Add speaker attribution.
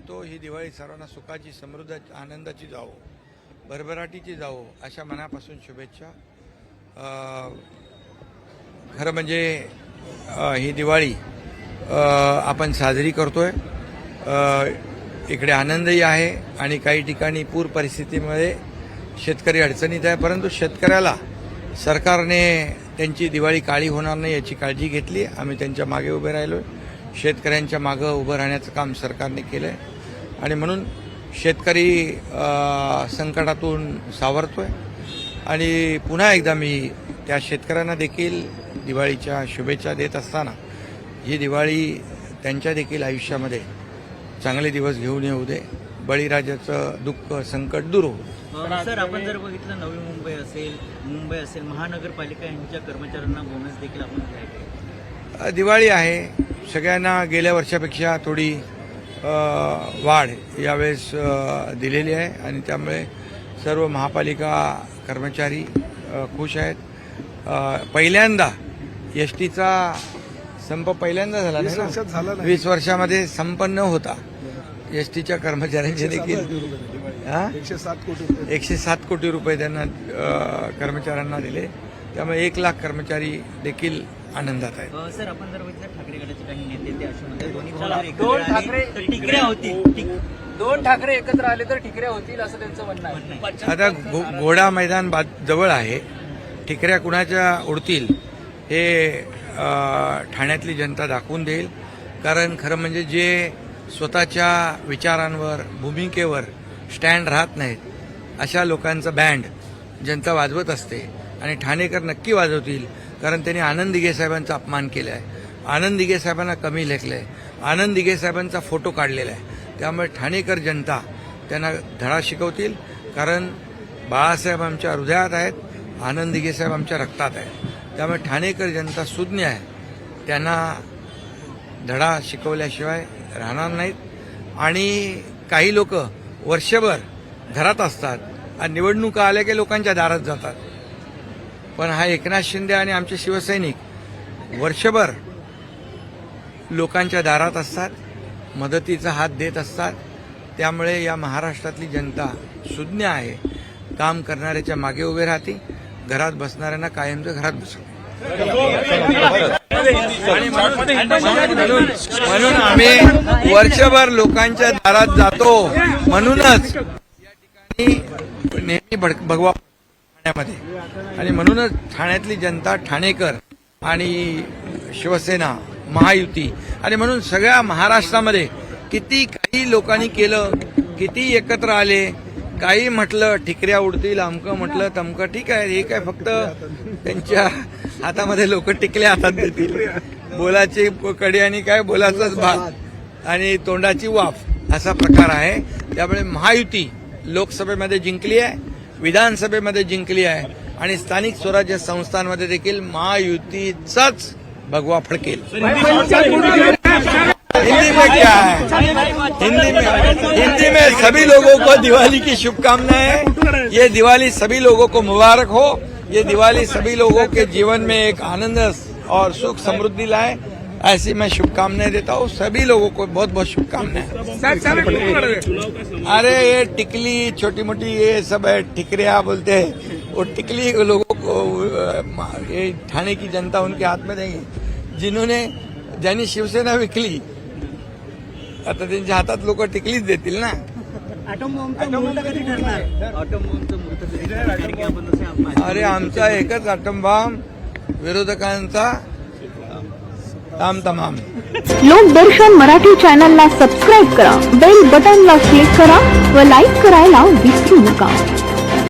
Speaker 1: देतो ही दिवाळी सर्वांना सुखाची समृद्ध आनंदाची जावो. भरभराटीची जावो अशा मनापासून शुभेच्छा. खरं म्हणजे ही दिवाळी आपण साजरी करतोय. आहे इकडे आनंदही आहे आणि काही ठिकाणी पूर परिस्थितीमुळे शेतकरी अडचणीत आहे परंतु शेतकऱ्याला सरकारने त्यांची दिवाळी काळी होणार नाही याची काळजी घेतली. आम्ही त्यांच्या मागे उभे राहिलो शेतकऱ्यांच्या मागं उभं राहण्याचं काम सरकारने केलं आहे आणि म्हणून शेतकरी संकटातून सावरतोय. आणि पुन्हा एकदा मी त्या शेतकऱ्यांना देखील दिवाळीच्या शुभेच्छा देत असताना ही दिवाळी त्यांच्या देखील आयुष्यामध्ये चांगले दिवस घेऊन येऊ दे. बळीराजाचं दुःख संकट दूर होऊ
Speaker 2: सर आपण जर बघितलं नवी मुंबई असेल मुंबई असेल महानगरपालिका यांच्या कर्मचाऱ्यांना बोनस देखील आपण
Speaker 1: दिवाळी आहे. सगळ्यांना गेल्या वर्षापेक्षा थोडी वाढ यावेळेस दिलेली आहे आणि त्यामुळे सर्व महापालिका कर्मचारी खुश आहेत. पहिल्यांदा एस टीचा संप पहिल्यांदा झाला ना? वीस वर्षामध्ये संपन्न होता. एस टीच्या कर्मचाऱ्यांचे देखील?
Speaker 3: एकशे सात कोटी रुपये.
Speaker 1: त्यांना कर्मचाऱ्यांना दिले. त्यामुळे एक लाख कर्मचारी देखील आनंदात आहेत
Speaker 2: अ, सर आपण जर बघितलं ठाकरे गटाचे काही नेते ते असे म्हणतात दोन्ही
Speaker 4: दोन ठाकरे-
Speaker 2: टिकऱ्या होतील.
Speaker 4: दोन ठाकरे एकत्र आले तर ठिकऱ्या होतील असं त्यांचं म्हणणं आहे.
Speaker 2: आहे.
Speaker 1: आता घो- घोडा मैदान जवळ आहे. ठिकऱ्या कुणाच्या उडतील हे ठाण्यातली जनता दाखवून देईल. कारण खरं म्हणजे जे स्वतःच्या विचारांवर भूमिकेवर स्टँड राहत नाहीत अशा लोकांचा बँड जनता वाजवत असते आणि ठाणेकर नक्की वाजवतील कारण त्यांनी आनंद दिघे साहेबांचा अपमान केला आहे आनंद दिघे साहेबांना कमी लेखलं आहे आनंद दिघे साहेबांचा फोटो काढलेला आहे. त्यामुळे ठाणेकर जनता त्यांना धडा शिकवतील कारण बाळासाहेब आमच्या हृदयात आहेत आनंद दिघे साहेब आमच्या रक्तात आहेत. त्यामुळे ठाणेकर जनता सुज्ञ आहे. त्यांना धडा शिकवल्याशिवाय राहणार नाहीत. आणि काही लोक वर्षभर घरात असतात आणि निवडणुका आल्या की लोकांच्या दारात जातात. पण हा एकनाथ शिंदे आणि आमचे शिवसैनिक वर्षभर लोकांच्या दारात असतात मदतीचा हात देत असतात. त्यामुळे या महाराष्ट्रातली जनता सुज्ञ आहे. काम करणाऱ्याच्या मागे उभे राहते घरात बसणाऱ्यांना कायमचं घरात बसवते म्हणून आम्ही वर्षभर लोकांच्या दारात जातो. म्हणूनच या ठिकाणी नेहमी भगवा ठाण्यामध्ये. आणि म्हणूनच ठाण्यातली जनता ठाणेकर आणि शिवसेना महायुती आणि म्हणून सगळ्या महाराष्ट्रामध्ये किती काही लोकांनी केलं किती एकत्र आले काही म्हटलं ठिकऱ्या उडतील अमकं म्हटलं तमकं ठीक आहे हे काय फक्त त्यांच्या हातामध्ये लोक टिकल्या हातात देतील. बोलाची कडी आणि काय बोलाचाच भात आणि तोंडाची वाफ असा प्रकार आहे. त्यामुळे महायुती लोकसभेमध्ये जिंकली आहे. विधानसभेमध्ये जिंकली आहे आणि स्थानिक स्वराज्य संस्थांमध्ये देखील महायुतीचाच भगवा फडकेल. हिंदी में क्या है? हिंदी में हिंदी में सभी लोगों को दिवाली की शुभकामनाएँ। ये दिवाली सभी लोगों को मुबारक हो। ये दिवाली सभी लोगों के जीवन में एक आनंद और सुख समृद्धि लाए। ऐसी मैं शुभकामनाएं देता हूँ। सभी लोगों को बहुत बहुत शुभकामनाएं। अरे ये टिकली छोटी मोटी ये सब है ठिकरिया बोलते हैं। वो टिकली लोगों को ये ठाणे की जनता उनके हाथ में देंगे। जिन्होंने ज्यांनी शिवसेना विकली। आता त्यांच्या हातात लोक टिकलीच देतील ना। अरे आमचा एकच अटंबाम विरोधकांचा ताम तमाम.
Speaker 5: लोकदर्शन मराठी चॅनलला सबस्क्राईब करा बेल बटनला क्लिक करा व लाईक करायला विसरू नका.